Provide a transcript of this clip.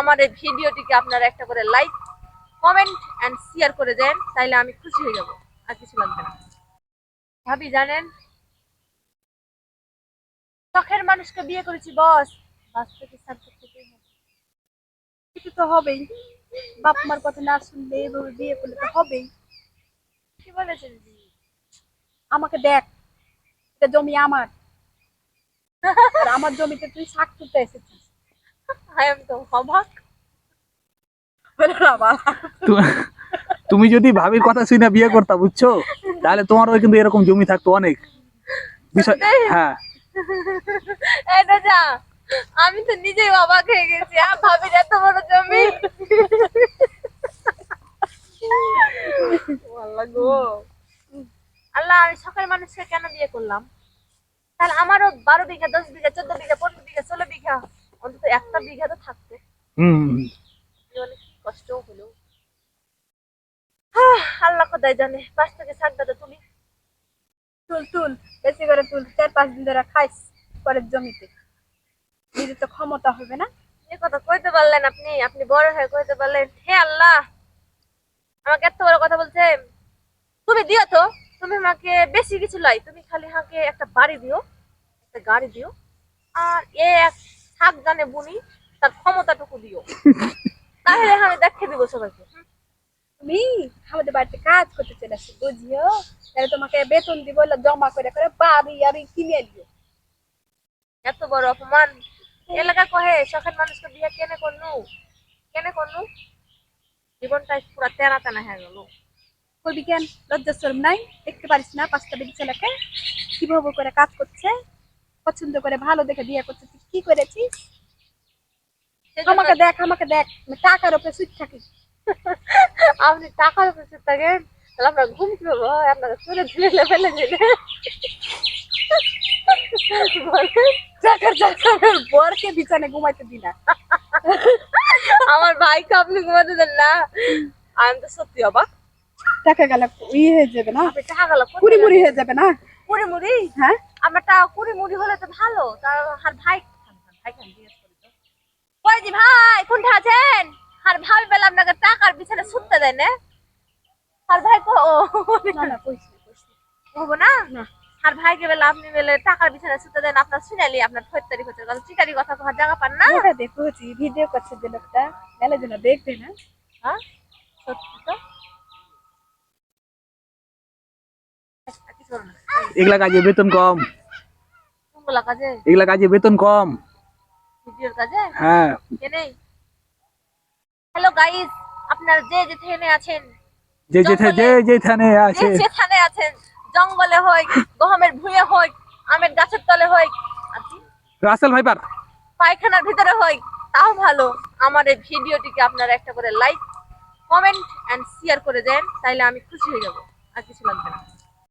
আমার এই ভিডিওটিকে আপনারা একটা করে লাইক কমেন্ট এন্ড শেয়ার করে দেন, তাইলে আমি খুশি হয়ে যাব। আর কিছু লাগবে না। ভাবি, জানেন? শখের মানুষকে বিয়ে করেছি, বস। হবে। কিছু তো হবেই। বাপ মার কথা না শুনলে এভাবে বিয়ে করলে তো হবেই। কি বলেছেন? আমাকে দেখ, এটা জমি আমার। আমার জমিতে তুই শাক তুলতে এসেছিস। তো অবাক। তুমি যদি ভাবির কথা শুনে বিয়ে করতা বুঝছ? তাহলে তোমারও কিন্তু এরকম জমি থাকতো অনেক। বিষয় হ্যাঁ। এটা যা আমি তো নিজেই অবাক হয়ে গেছি। আর ভাবির এত বড় জমি। আল্লাহ আমি সকাল মানুষকে কেন বিয়ে করলাম? তাহলে আমারও বারো বিঘা দশ বিঘা চোদ্দ বিঘা পনেরো বিঘা ষোলো বিঘা অন্তত একটা বিঘা তো থাকতো। হম। কষ্ট হলো। আল্লাহ কোথায় জানে পাশ থেকে দাদা তুলি তুল তুল বেশি করে তুল চার পাঁচ দিন ধরে খাইস পরের জমিতে। নিজের তো ক্ষমতা হবে না। এ কথা কইতে পারলেন আপনি আপনি বড় হয়ে কইতে পারলেন। হে আল্লাহ আমাকে এত বড় কথা বলছে। তুমি দিও তো তুমি আমাকে বেশি কিছু লাই। তুমি খালি আমাকে একটা বাড়ি দিও একটা গাড়ি দিও। আর এ এক শাক জানে বুনি তার ক্ষমতাটুকু দিও। তাহলে আমি দেখিয়ে দিব সবাইকে। তুমি আমাদের বাড়িতে কাজ করতে চলে আসো বুঝিও? তাহলে তোমাকে বেতন দিব জমা করে করে বাড়ি আড়ি কিনে দিও এত বড় অপমান। এলাকা কহে শখের মানুষকে বিয়ে কেনে করনু? কেনে করনু? জীবনটাই পুরা তেনা তেনা হয়ে গেল। করবি কেন লজ্জা শরম নাই? দেখতে পারিস না পাঁচটা বেটি ছেলেকে? কীভাবে করে কাজ করছে? পছন্দ করে ভালো দেখে বিয়ে করছে তুই কি করেছিস? আমাকে দেখ আমাকে দেখ টাকার উপরে সুদ থাকি। আপনি টাকার উপর সুদ থাকেন তাহলে আমরা ঘুম পাবো আপনাকে চলে ঝুলে লেভেলে বরকে বিছানে ঘুমাইতে দি না। আমার ভাইকে আপনি ঘুমাতে দেন না। আমি তো সত্যি অবাক। টাকা গেলে ই হয়ে যাবে না? টাকা গেল কুড়ি মুড়ি হয়ে যাবে না? কুড়ি মুড়ি হ্যাঁ? আপনার টাকা কুড়ি মুড়ি হলে তো ভালো। তার আর ভাই ভাই জিজ্ঞেস করি তো? ভাই কোনটা আছেন? আর ভাবি বেলা আপনাকে টাকার বিছানে শুতে দেয় না। আর ভাই কো না হব। আর ভাইকে বেলা আপনি বেলে টাকার বিছানে শুতে দেন আপনার শুনালি আপনার ফেরতারি হচ্ছে। কারণ চিটারি কথা কোথাও জায়গা পান না? ওটা দেখছি ভিডিও করছে যে লোকটা। মেলে যেন দেখবে না? হ্যাঁ? সত্যি তো? এগুলা কাজে বেতন কম। এগুলা কাজে বেতন কম। হ্যাঁ। হ্যালো গাইস আপনারা যে যেখানে আছেন যে যেখানে যে আছে। যেখানে আছেন জঙ্গলে হয় গহমের ভুঁয়ে হয় আমের গাছের তলে হই আর রাসেল ভাইপার। পায়খানার ভিতরে হয় তাও ভালো। আমার এই ভিডিওটিকে আপনারা একটা করে লাইক কমেন্ট এন্ড শেয়ার করে দেন তাইলে আমি খুশি হয়ে যাব। আর কিছু লাগবে না।